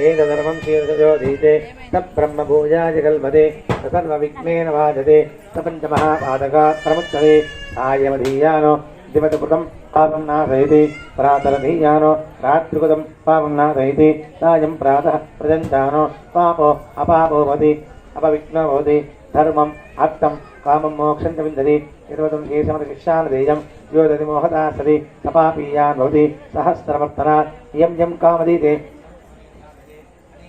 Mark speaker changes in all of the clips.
Speaker 1: ఏతధర్మం శీర్షజోదీతే సబ్రహ్మభూజాయ కల్పతే సర్వవిఘ్నేన వాజతే స సపంచమహాపాదకా ప్రముచ్చతే సాయమధీయానో దివతకృతం పాపం నాశయతి ప్రాతరధీయానో రాత్రికృతం పాపం నాశయతి సాయం ప్రాతः ప్రజంచానో పాపో అపాపోవతి అపవిఘ్నోవతి ధర్మం అర్థం కామం మోక్షం చ విందతి నిర్వతం శేషమత శిక్షానదేయం యోదతి మోహదా సపాపీయాన్ భవతి సహస్రవర్తనా ఇయం యం కామదీతే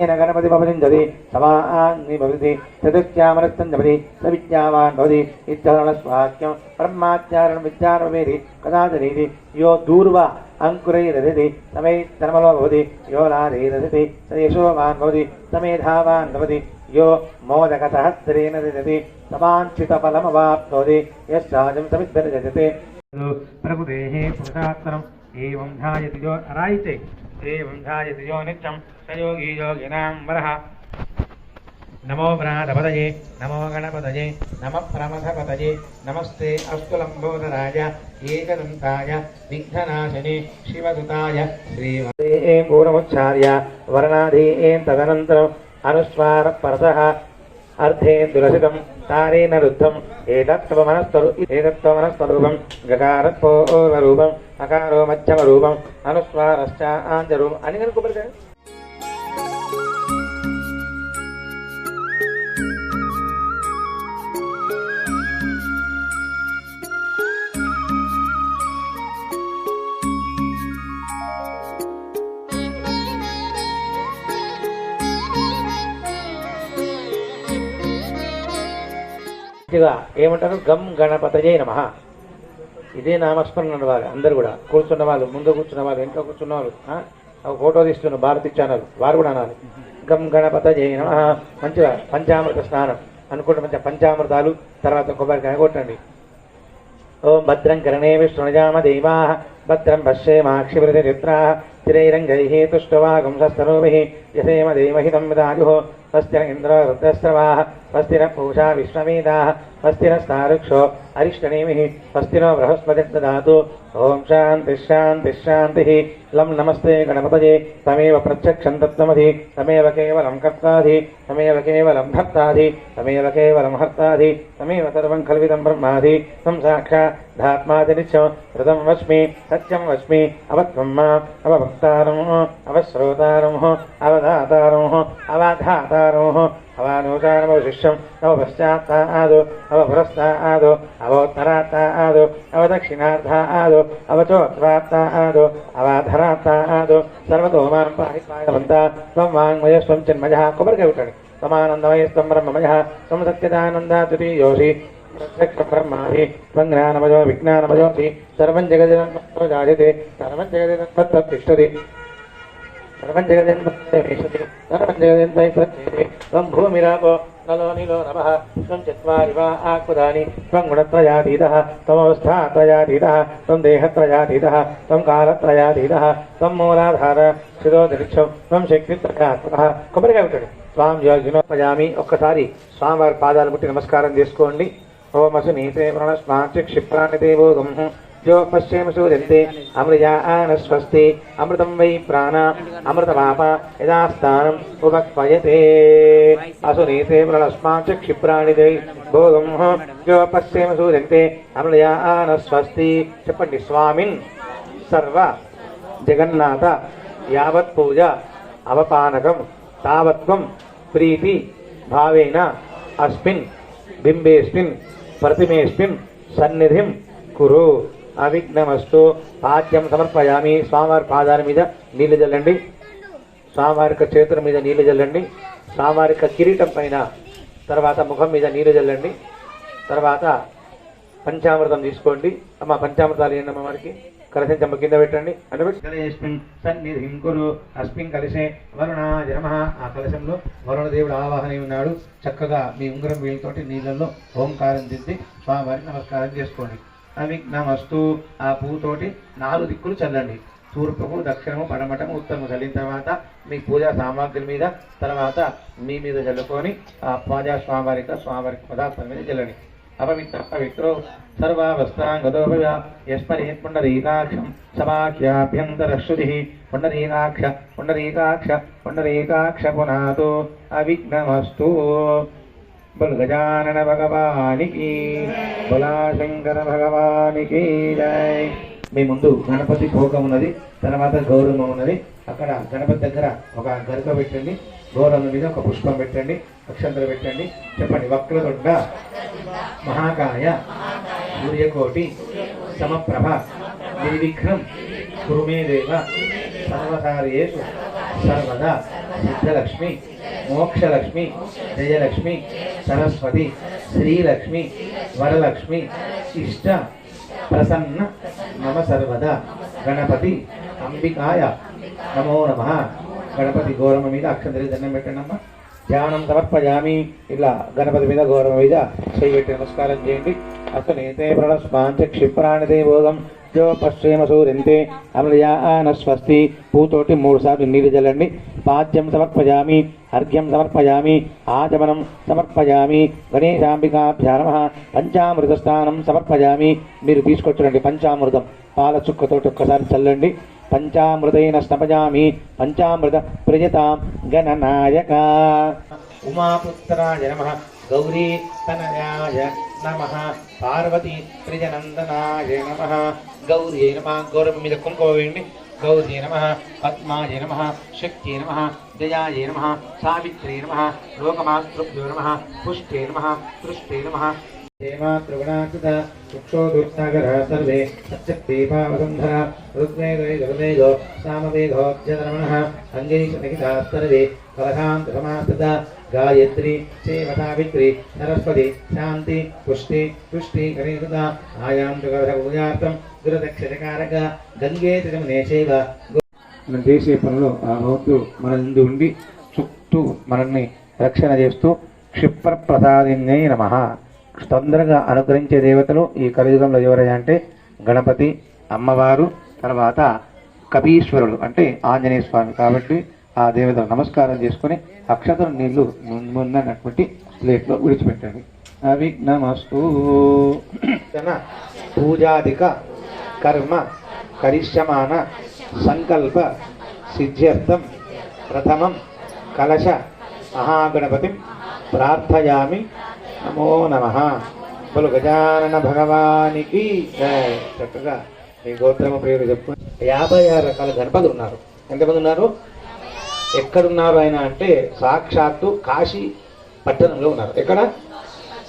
Speaker 1: येन गणपति भवनिन्दति समान्नि भवति चतुर्थ्यामरस्थं जपति स विद्यावान् भवति इत्यरणस्वाक्यं ब्रह्माचारणं विद्यारमेति कदाचरीति यो दूर्वा अङ्कुरैरदति समेतनमलो भवति यो लादैरदति स यशोवान् भवति समेधावान् भवति यो मोदकसहस्रेण ददति समाञ्छितफलमवाप्नोति यश्चाजं समिद्धर्जते प्रकृतेः पुरुषात्तरम् एवं ध्यायति यो रायते एवं ध्यायति यो नित्यं स योगी योगिनां वरः नमो व्रातपतये नमो गणपतये नमः प्रमथपतये नमस्ते अस्तु लम्बोदराय एकदन्ताय विघ्ननाशिने शिवदुताय श्रीवते पूर्वमुच्चार्य वर्णाधीन् तदनन्तरम् अनुस्वारपरतः अर्थेन्दुरसितं तारेण रुद्धम् एतत्त्वमनस्तरु एतत्त्वमनस्तरूपं అకారో మధ్యమ రూపం అనుస్వారశ్చ ఆంజ రూపం అని కనుక కొబ్బరికాయ ఏమంటారు? గం గణపతజే నమ. ఇదే నామస్మరణ అన్నవారు అందరు కూడా. కూర్చున్న వాళ్ళు ముందు కూర్చున్న వాళ్ళు వెనక కూర్చున్న వాళ్ళు ఒక ఫోటో తీస్తున్న భారతి ఛానల్ వారు కూడా అనాలి గం గణపత నమ. మంచిగా పంచామృత స్నానం అనుకుంటే మంచిగా పంచామృతాలు తర్వాత కొబ్బరికాయ కొట్టండి. ఓం భద్రం కరణే విష్ణుజామ దేవా. భద్రం పశ్యేమాక్షివృతిరిత్రా స్థిరైరంగైः తుష్టవాగుంసస్తనూभिः యసేమ దేమహితం విదాయుः. స్వస్తిర ఇంద్ర రుద్రస్రవాः స్వస్తిర పూషా విశ్వవేదాः స్వస్తిరస్తారుక్షో అరిష్టనేమి? స్వస్తినో బృహస్పతిర్దదాతు. ఓం శాంతి శాంతి శాంతి. లం నమస్తే గణపతయే. తమేవ ప్రత్యక్షం తత్వమధి. తమేవ కేవలం కర్తాది తమేవ కేవలం భర్తాది తమేవ కేవలం హర్తాది తమేవ సర్వం కల్విదం బ్రహ్మాది. తం సాక్షాధాత్మాది నిత్యం ఋతం వస్మి సత్యం వస్మి అవత్వం మా అవభక్తారం అవశ్రోతారం అవధాతారం అవధాతారం అవానూచానమవశిష్యం అవపశ్చాత్తాదో అవపురస్తాదో అవోత్తరాత్తాదో అవదక్షిణార్థాదో అవచోత్రాత్తాదో అవాధరాత్తాదో సర్వతోమానం పాహిపాయవంత త్వం వాంగ్మయస్వం చిన్మయ కొబ్బరికాయ ఉంటాడు త్వమానందమయస్వం బ్రహ్మమయ త్వం సత్యదానంద తృతీయోషి ప్రత్యక్ష బ్రహ్మాహి త్వం జ్ఞానమయో విజ్ఞానమయోసి సర్వం జగజగన్మత్తో జాయతే సర్వం జగజగన్మత్తో తిష్టతి సర్వం జగజన్మేషతి సర్వం జగజన్మేషతి త్వం భూమిరాపో నలో నిలో నభః త్వం చత్వారి వా ఆకుదాని త్వం గుణత్రయాతీతः త్వమవస్థాత్రయాతీతः త్వం దేహత్రయాతీతः త్వం కాలత్రయాతీతः త్వం మూలాధార శిరోదరిక్షం త్వం శక్తిత్రయాత్మకः కొబ్బరికాయ ఉంటాడు స్వామి యోగినోపజామి ఒక్కసారి స్వామివారి పాదాలు ముట్టి నమస్కారం చేసుకోండి. ఓమసు నీతే ప్రణస్మాచి క్షిప్రాణి దేవోగం जो पश्येम सूर्यन्ते अमृजान स्वस्ति अमृतं वै प्राण अमृतमाप यदा स्थानम् उपक्वयते असुनीते प्रणस्माच क्षिप्राणि दै भोगं जो पश्येम सूर्यन्ते अमृजान स्वस्ति చెప్పండి స్వామిన్ సర్వ జగన్నాథ యావత్ పూజ అవపానకం తావత్వం ప్రీతి భావేన అస్మిన్ బింబేస్మిన్ ప్రతిమేస్మిన్ సన్నిధిం కురు అవిఘ్నమస్తు. పాద్యం సమర్పయామి. స్వామివారి పాదాల మీద నీళ్ళు చల్లండి స్వామివారి చేతుల మీద నీళ్ళు జల్లండి. స్వామివారి కిరీటం పైన తర్వాత ముఖం మీద నీళ్ళు చల్లండి తర్వాత పంచామృతం తీసుకోండి. అమ్మ పంచామృతాలు ఏంటమ్మ వారికి వారికి? కలశం కింద పెట్టండి. అంటే సన్నిధిం కురు. అస్మిన్ కలిసే వరుణ జనమ. ఆ కలశంలో వరుణదేవుడు ఆవాహనై ఉన్నాడు. చక్కగా మీ ఉంగరం వీళ్ళతోటి నీళ్ళల్లో ఓంకారం దిద్ది స్వామివారికి నమస్కారం చేసుకోండి. అవిఘ్నమస్తు ఆ పువ్వుతోటి నాలుగు దిక్కులు చల్లండి. తూర్పుకు దక్షిణము పడమటము ఉత్తరము చల్లిన తర్వాత మీ పూజా సామాగ్రి మీద తర్వాత మీ మీద చల్లుకొని ఆ పూజా స్వామివారికి స్వామివారికి పదార్థాల మీద చల్లండి. అపవిత్ర పవిత్రో సర్వావస్థాంగదోభయ యస్మరేత్ పుండరీకాక్షం సమాఖ్యాభ్యంతరశ్రుతి పుండరీకాక్ష పుండరీకాక్ష పుండరీకాక్ష పునాతో అవిఘ్నమస్తు. బుల్ గజానన భగవానికి బులాశంకర భగవానికి జై మీ ముందు గణపతి భోగం ఉన్నది తర్వాత గౌరవం ఉన్నది. అక్కడ గణపతి దగ్గర ఒక గరుక పెట్టండి గౌరవం మీద ఒక పుష్పం పెట్టండి అక్షంతలు పెట్టండి. చెప్పండి వక్రదొడ్డ మహాకాయ సూర్యకోటి సమప్రభ నిర్విఘ్నం కురుమే దేవ సర్వకార్యేషు సర్వదా సిద్ధలక్ష్మి మోక్షలక్ష్మి జయలక్ష్మి సరస్వతి శ్రీలక్ష్మి వరలక్ష్మి ఇష్ట ప్రసన్న నమ సర్వదా. గణపతి అంబికాయ నమో నమ. గణపతి గౌరవ మీద అక్షంతరి దండం పెట్టండి అమ్మా ధ్యానం సమర్పయామి. ఇలా గణపతి మీద గౌరవ మీద చేయి పెట్టి నమస్కారం చేయండి. అసలు నేతే ప్రణస్మాంచ క్షిప్రాణితే భోగం జో పశ్చేమ సూర్యంతే అమలయాన స్వస్తి పూతోటి మూడు సార్లు నీరు జల్లండి పాద్యం సమర్పయామి అర్ఘ్యం సమర్పయామి ఆచమనం సమర్పయామి గణేశాంబికాభ్యానమ పంచామృత స్నానం సమర్పయామి మీరు తీసుకొచ్చండి పంచామృతం పాల చుక్కతోటి ఒక్కసారి చల్లండి పంచామృతైన స్నపజామి పంచామృత ప్రియతాం గణనాయక. ఉమాపుత్రాయ నమ గౌరీ తనయాయ. నమ పార్వతి త్రిజనందనాయ నమ గౌరీ నమ గౌరవం మీద కుంకుమ వేయండి గౌరీ నమ పద్మాయ నమ శక్తి నమ జయాయ నమ సావిత్రి నమ లోకమాతృభ్యో నమ పుష్టే నమ పృష్టే నమ దేవాతృగుణాకృత వృక్షోదుర్సాగర సర్వే సత్యదేవావసుంధర ఋగ్వేదో ఋగ్వేదో సామవేదోద్యతరమణः అంగైషనిహితా సర్వే కలశాంత సమాస్థిత గాయత్రి సేవసావిత్రి సరస్వతి శాంతి పుష్టి పుష్టి గణేశుత ఆయాం పూజార్థం దురదక్షరకారక గంగే తిరుమనేశైవ మనం చేసే పనిలో ఆ భగవంతుడు మన ముందు ఉండి చుట్టూ మనల్ని రక్షణ చేస్తూ క్షిప్ర ప్రసాదిన్యై నమ. తొందరగా అనుగ్రహించే దేవతలు ఈ కలియుగంలో ఎవరయ్యా అంటే గణపతి అమ్మవారు తర్వాత కపీశ్వరుడు అంటే ఆంజనేయ స్వామి. కాబట్టి ఆ దేవతలు నమస్కారం చేసుకొని అక్షతల నీళ్ళు ముందున్నటువంటి ప్లేట్లో విడిచిపెట్టండి. అవి నమస్తూ. పూజాదిక కర్మ కరిష్యమాన సంకల్ప సిద్ధ్యర్థం ప్రథమం కలశ మహాగణపతిం ప్రార్థయామి నమో నమ. పలు గజానన భగవానికి చక్కగా మీ గోత్రమ పేరు చెప్పు యాభై ఆరు రకాల గణపతి ఉన్నారు. ఎంతమంది ఉన్నారు? ఎక్కడున్నారు ఆయన అంటే సాక్షాత్తు కాశీ పట్టణంలో ఉన్నారు. ఎక్కడ?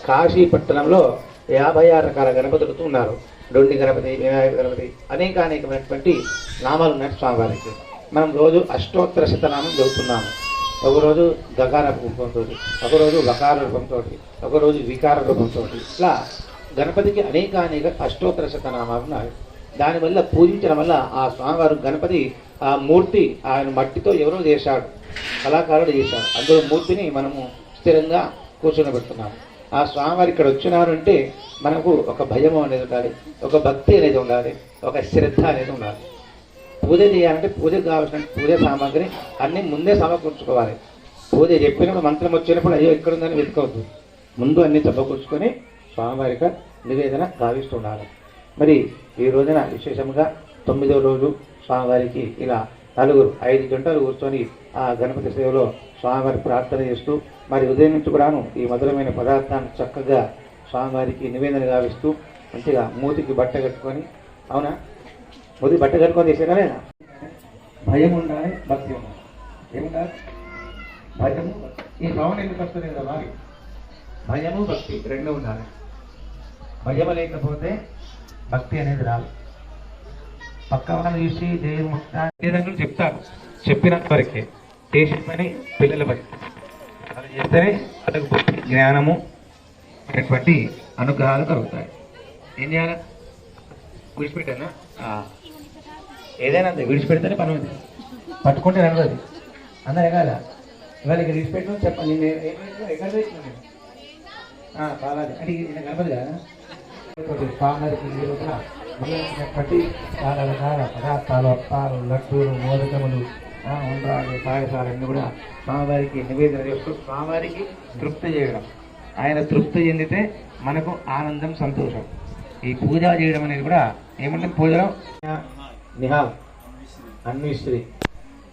Speaker 1: కాశీ పట్టణంలో యాభై ఆరు రకాల గణపతులతో ఉన్నారు. డొండి గణపతి వినాయక గణపతి అనేక అనేకమైనటువంటి నామాలు ఉన్నాయి స్వామివారికి. మనం రోజు అష్టోత్తర శతనామం చదువుతున్నాము. ఒకరోజు గగార రూపంతో ఒకరోజు వకార రూపంతో ఒకరోజు వికార రూపంతో ఇట్లా గణపతికి అనేక అనేక అష్టోత్తర శతనామాలు ఉన్నాయి దానివల్ల పూజించడం వల్ల ఆ స్వామివారు గణపతి ఆ మూర్తి ఆయన మట్టితో ఎవరో చేశాడు కళాకారుడు చేశాడు. అందులో మూర్తిని మనము స్థిరంగా కూర్చునబెడుతున్నాము ఆ స్వామివారు ఇక్కడ వచ్చినారంటే మనకు ఒక భయం అనేది ఉండాలి ఒక భక్తి అనేది ఉండాలి ఒక శ్రద్ధ అనేది ఉండాలి. పూజ చేయాలంటే పూజకు కావాల్సిన పూజ సామాగ్రి అన్ని ముందే సమకూర్చుకోవాలి. పూజ చెప్పినప్పుడు మంత్రం వచ్చినప్పుడు అయ్యో ఎక్కడుందని వెతుకోవద్దు ముందు అన్ని సమకూర్చుకొని స్వామివారిక నివేదన గావిస్తూ ఉండాలి. మరి ఈ రోజున విశేషంగా తొమ్మిదో రోజు స్వామివారికి ఇలా నలుగురు ఐదు గంటలు కూర్చొని ఆ గణపతి సేవలో స్వామివారి ప్రార్థన చేస్తూ మరి ఉదయం నుంచి కూడాను ఈ మధురమైన పదార్థాన్ని చక్కగా స్వామివారికి నివేదన గావిస్తూ మంచిగా మూతికి బట్ట కట్టుకొని అవునా? మూతికి బట్ట కట్టుకొని చేసేదా లేదా? భయం ఉండాలి భక్తి ఉండాలి. ఏముండాలి? భయము. ఈ భావన ఎందుకు వస్తుంది కదా భయము భక్తి రెండు ఉండాలి. భయం లేకపోతే భక్తి అనేది రాదు. పక్క వాళ్ళు చూసి దేవుడు చెప్తారు? చెప్పినంత వరకే. చేసిన పని పిల్లల పని. అది చేస్తేనే వాళ్ళకు బుద్ధి జ్ఞానము అనేటువంటి అనుగ్రహాలు కలుగుతాయి. ఏం చేయాలి? విడిచిపెట్టానా ఆ. ఏదైనా అంతే విడిచిపెడితేనే పని ఉంది పట్టుకుంటే నడవదు. అందరు ఎగాల ఇవాళ ఇక్కడ విడిచిపెట్టు చెప్పండి నేను ఎక్కడ పెట్టినా బాలాజీ. అంటే కనపదు కదా స్వామివారికి ఈ రోజున చాలా పదార్థాలు అప్పాలు లడ్డూలు మోదకములు ఉండాలి పాయసాలన్నీ కూడా స్వామివారికి నివేదన చేస్తూ స్వామివారికి తృప్తి చేయడం. ఆయన తృప్తి చెందితే మనకు ఆనందం సంతోషం. ఈ పూజ చేయడం అనేది కూడా ఏమంటాం పూజలో నిహాల్ అన్విశ్రీ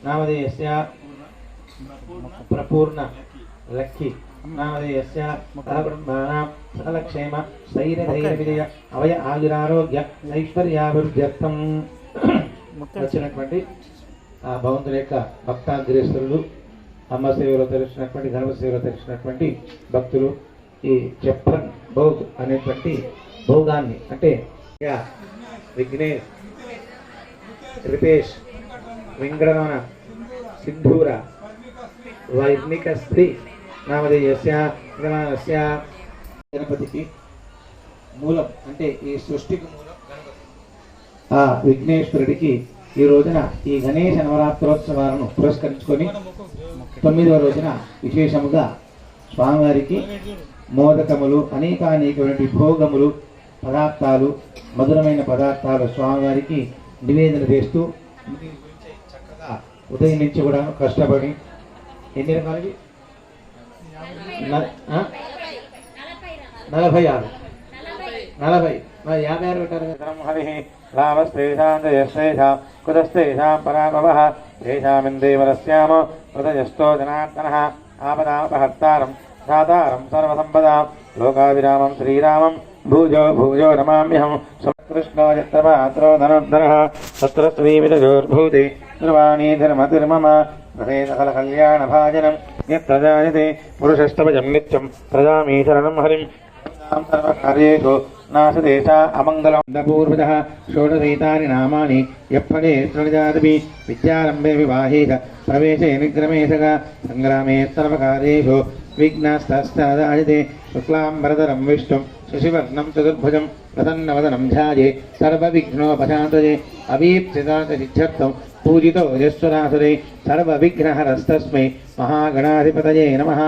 Speaker 1: నామధేయస్య ప్రపూర్ణ లక్కీ నామధేయస్య విజయ అవయ ఆయురారోగ్య ఐశ్వర్యాభివృద్ధ్యర్థం వచ్చినటువంటి ఆ భగవంతుడి యొక్క భక్తాగ్రేస్తులు అమ్మ సేవలో తెలిసినటువంటి ధర్మ సేవలో తెలిసినటువంటి భక్తులు ఈ చెప్పన్ భోగ్ అనేటువంటి భోగాన్ని అంటే విఘ్నేష్ రిపేష్ వెంకటరమణ సింధూర వైర్ణిక స్త్రీ నామధేయస్య గణానస్య గణపతికి మూలం అంటే ఈ సృష్టికి మూలం గణపతి. ఆ విఘ్నేశ్వరుడికి ఈ రోజున ఈ గణేష నవరాత్రోత్సవాలను పురస్కరించుకొని తొమ్మిదవ రోజున విశేషముగా స్వామివారికి మోదకములు అనేకానేకటువంటి భోగములు పదార్థాలు మధురమైన పదార్థాలు స్వామివారికి నివేదన చేస్తూ చక్కగా ఉదయం నుంచి కూడా కష్టపడి ఎన్ని రకాలవి? నలభై ఆరు. నలభై. మరి యాభై ఆరు పెట్టారు హరి. రామస్తేషాం జయశ్రేషాం కుతస్తేషాం పరాభవః. తేషామిందేవరస్యామ హృదయస్థో జనార్దనः. ఆపదాపహర్తారం సాతారం సర్వసంపదాం. లోకాభిరామం శ్రీరామం భూజో భూజో నమామ్యహం కృష్ణో యత్రమాత్రో ధనుర్ధరः తత్ర శ్రీవిదజోర్భూతి నిర్వాణీ ధర్మతిర్మమ హరే సకల కళ్యాణ భాజనం యత్ర జాయతే పురుషస్తవజం నిత్యం ప్రజామీ శరణం హరిం సర్వకార్యేషు నాశదేశ అమంగళం పూర్వజ షోడశైతాని నామాని ఎప్పడే ప్రణిజాదపి విద్యారంభే వివాహే చ ప్రవేశే నిగ్రమేశగ సంగ్రామే సర్వకార్యేషు విఘ్నస్తస్తాదాయతే శుక్లాంబరధరం విష్ణుం శశివర్ణం చతుర్భుజం ప్రసన్నవదనం ధ్యాయే సర్వవిఘ్నోపశాంతయే అభీప్సితార్థం పూజితో యశ్వరాసురే సర్వవిఘ్నహరస్తస్మై మహాగణాధిపతయే నమః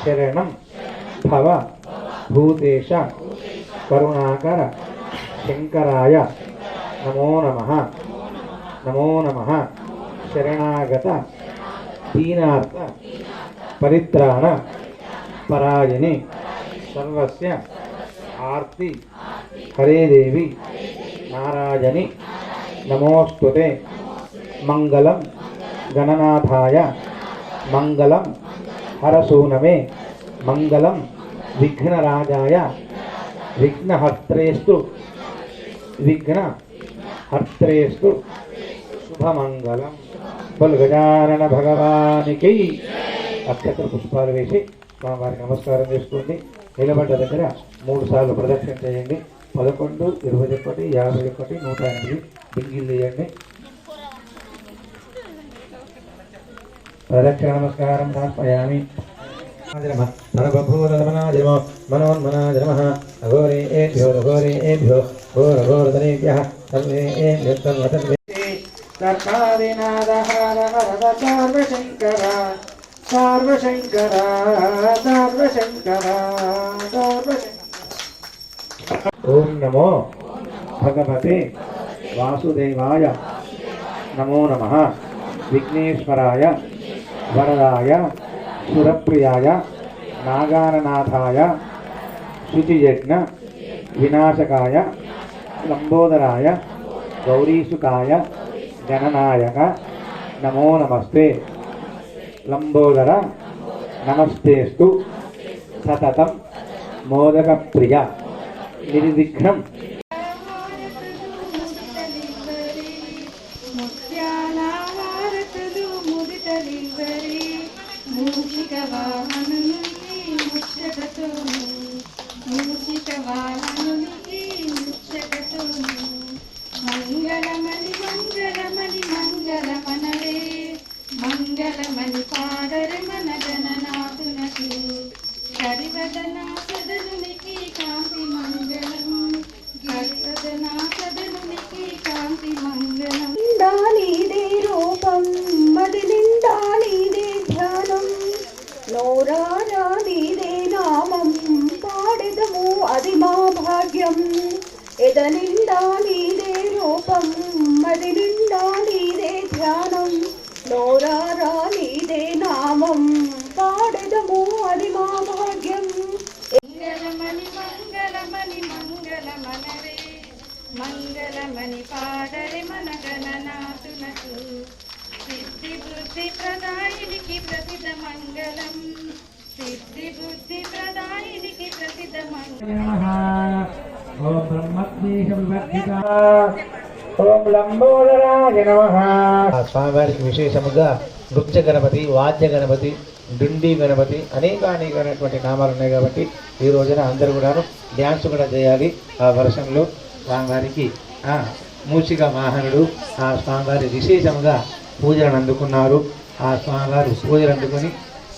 Speaker 1: శరణం భవ భూతేశ కరుణాకర శంకరాయ నమో నమ నమో నమ శరణాగత దీనార్థ పరిత్రాణ పరాయణి సర్వస్య ఆర్తి హరే దేవి నారాయణి నమోస్తుతే మంగళం గణనాథాయ మంగళం హరసూనమే మంగళం విఘ్నరాజాయ విఘ్నహర్త్రేస్తు విఘ్న హర్త్రేస్తు శుభమంగళం బలు గజానన భగవానికి అక్షత్ర పుష్పాలు వేసి స్వామివారికి నమస్కారం చేసుకోండి నిలబడ్డ దగ్గర మూడు సార్లు ప్రదక్షిణ చేయండి పదకొండు ఇరవై ఒకటి యాభై ఒకటి నూట ఎనిమిది బింగిల్ చేయండి प्रदक्षिणमस्कारं समर्पयामि सर्वभूतलवनाजमो मनोन्मनाजमः नमो भगवते वासुदेवाय। नमो नमः। विघ्नेश्वराय। వరదాయ సురప్రియాయ నాగాననాథాయ శుచియజ్ఞ వినాశకాయ లంబోదరాయ గౌరీసుకాయ గణనాయక నమో నమస్తే లంబోదర నమస్తేస్తు సతతం మోదకప్రియ నిర్విఘ్నం
Speaker 2: మూషిక వాహనునికి ముచ్చటతోను మూషిక వాహనునికి ముచ్చటతోను మంగళమణి మంగళమణి మంగళమనరే మంగళమణి పాడరి మన
Speaker 3: జననాథునకు సరివదనం భాగ్యం ఎద నిండా నీదే రూపం మది నిండా నీదే ధ్యానం. నోరారా నీదే నామం పాడెదము అది మా భాగ్యం.
Speaker 2: మంగళమణి మంగళమణి మంగళమనరే. మంగళమణి పాడరి మన గణనాథునకు సిద్ధి బుద్ధి ప్రదాయినికి ప్రసిద్ధ మంగళం. సిద్ధి బుద్ధి ప్రదాయినికి ప్రసిద్ధ మంగళం.
Speaker 1: ఓం ఓం నమ స్వామివారికి విశేషముగా నృత్య గణపతి వాద్య గణపతి డుండి గణపతి అనేక అనేకమైనటువంటి నామాలు ఉన్నాయి కాబట్టి ఈ రోజున అందరూ కూడాను డ్యాన్స్ కూడా చేయాలి ఆ వర్షంలో. స్వామివారికి ఆ, మూషిక వాహనుడు ఆ స్వామివారి విశేషముగా పూజలను అందుకున్నారు. ఆ స్వామివారు పూజలు అందుకొని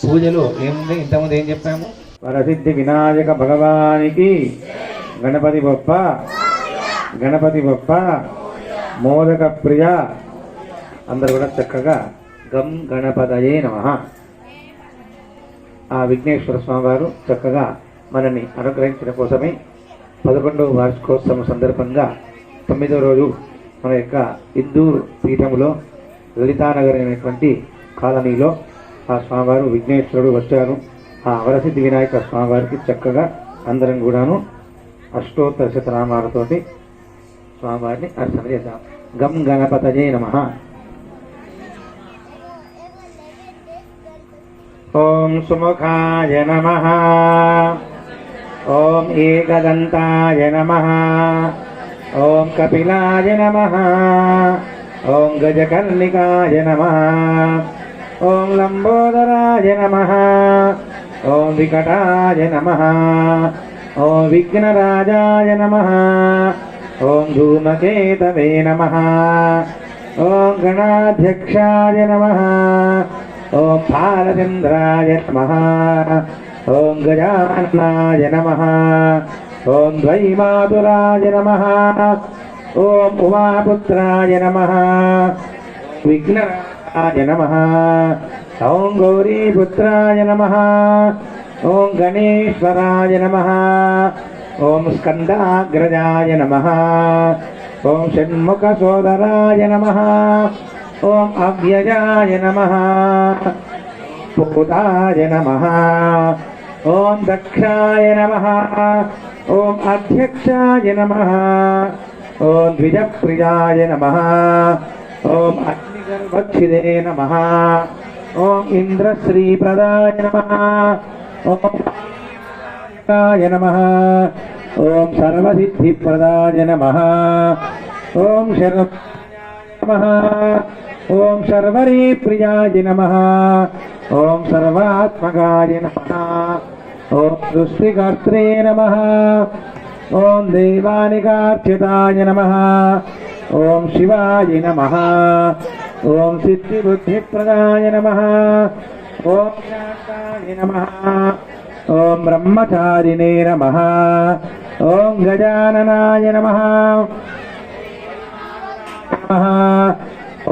Speaker 1: పూజలో ఏముంది? ఇంతకుముందు ఏం చెప్పాము? వరసిద్ధి వినాయక భగవానికి గణపతి బొప్ప. గణపతి బొప్ప. మోదక ప్రియ. అందరు కూడా చక్కగా గం గణపతయే నమ. ఆ విఘ్నేశ్వర స్వామి వారు చక్కగా మనల్ని అనుగ్రహించిన కోసమే పదకొండవ వార్షికోత్సవం సందర్భంగా తొమ్మిదో రోజు మన యొక్క ఇందూర్ పీఠములో లలితానగర్ అనేటువంటి కాలనీలో ఆ స్వామివారు విఘ్నేశ్వరుడు వచ్చారు. ఆ అవరసిద్ధి వినాయక స్వామివారికి చక్కగా అందరం కూడాను అష్టోత్తర శతనామాలతోటి స్వామివారిని అర్చన చేద్దాం. గం గణపతజే నమ. ఓం సుముఖాయ నమ. ఓం ఏకదంతాయ నమ. ఓం కపిలాయ నమ. ఓం గజకర్ణికాయ నమ. ఓం లంబోదరాయ నమ. ఓం వికటాయ నమ. ఓం విఘ్నరాజాయ నమ. ఓం ధూమకేతవే నమ. ఓం గణాధ్యక్షాయ నమ. ఓం బాలచంద్రాయ నమ. ఓం గజాననాయ నమ. ఓం ద్వైమాతురాయ నమ. ఓం ఉమాపుత్రాయ నమ. విఘ్నరాయ నమ. ఓం గౌరీపుత్రాయ నమ. ఓం గణేశ్వరాయ నమ. ఓం స్కందాగ్రజాయ నమ. ఓం షణ్ముఖ సోదరాయ నమ. ఓం అవ్యయాయ నమ. పూతాయ నమ. ఓం దక్షాయ నమ. ఓం అధ్యక్షాయ నమ. ఓం ద్విజప్రియాయ నమ. ఓం అగ్నిగర్భక్షిదే నమ. ఓం ఇంద్రశ్రీప్రదాయ నమ. ఓం య నమ. ఓం సర్వసిద్ధిప్రదాయ నమ. ఓం శర్వ నమ. ఓం సర్వరీ ప్రియాయ నమ. ఓం సర్వాత్మకాయ నమ. ఓం సృష్టికర్త్రే నమ. ఓం దైవానికార్చితాయ నమ. ఓం శివాయ నమ. ఓం సిద్ధిబుద్ధిప్రదాయ నమ. ఓం శాంతాయ నమ ఓం బ్రహ్మచారిణే నమ ఓం గజాననాయ నమ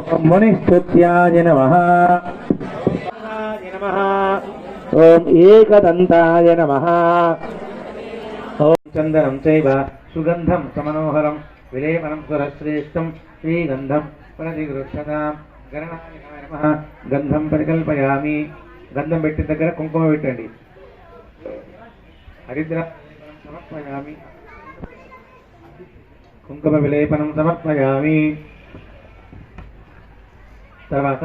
Speaker 1: ఓం మునిస్తుత్యాయ నమ ఓం ఏకదంతాయ నమ ఓం చందనం చైవ సుగంధం సమనోహరం విలేపనం సురశ్రేష్టం శ్రీగంధం ప్రతిగృక్షతాం గంధం పరికల్పయామి. గంధం పెట్టిన దగ్గర కుంకుమ పెట్టండి. హరిద్ర సమర్పయామి. కుంకుమ విలేపనం సమర్పయామి. తర్వాత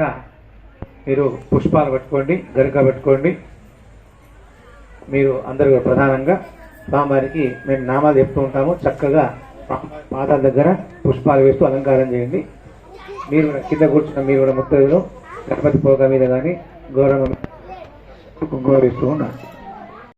Speaker 1: మీరు పుష్పాలు పట్టుకోండి గరిక పట్టుకోండి. మీరు అందరూ ప్రధానంగా స్వామివారికి మేము నామాలు చెప్తూ ఉంటాము. చక్కగా పాదాల దగ్గర పుష్పాలు వేస్తూ అలంకారం చేయండి. మీరు కూడా కింద కూర్చున్న మీరు కూడా ముత్తైదులు గణపతి పోక మీద కానీ గౌరవం గౌరవిస్తూ ఉన్నారు